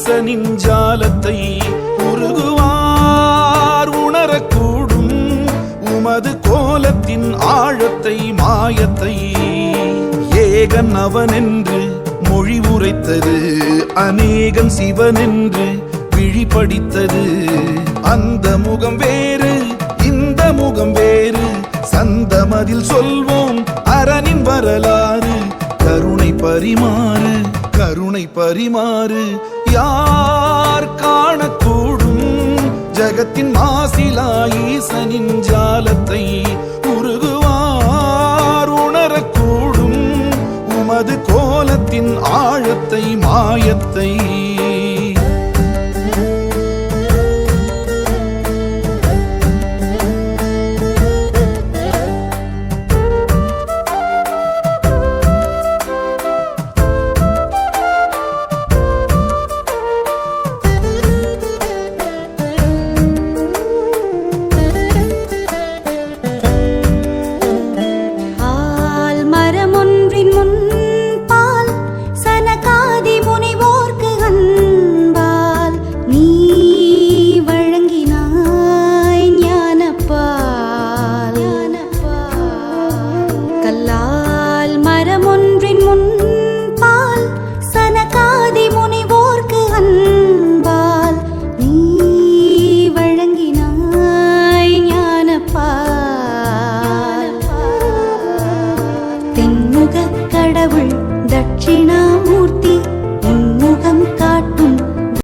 ஈசனின் ஜாலத்தை உருகுவார் உணரக்கூடும் உமது கோலத்தின் ஆழத்தை மாயத்தை. ஏகன் அவனென்று மொழி உரைத்தது அநேகன் சிவனென்று விழிபடித்தது. அந்த முகம் வேறு இந்த முகம் வேறு. சந்தமதில் சொல்வோம் அரணின் வரலாறு. கருணை பரிமாறு கருணை பரிமாறு. உலகத்தின் மாசிலா ஈசனின் ஜாலத்தை உருகுவார். உணரக்கூடும் உமது கோலத்தின் ஆழத்தை மாயத்தை தென்முகக் கடவுள் தட்சிணாமூர்த்தி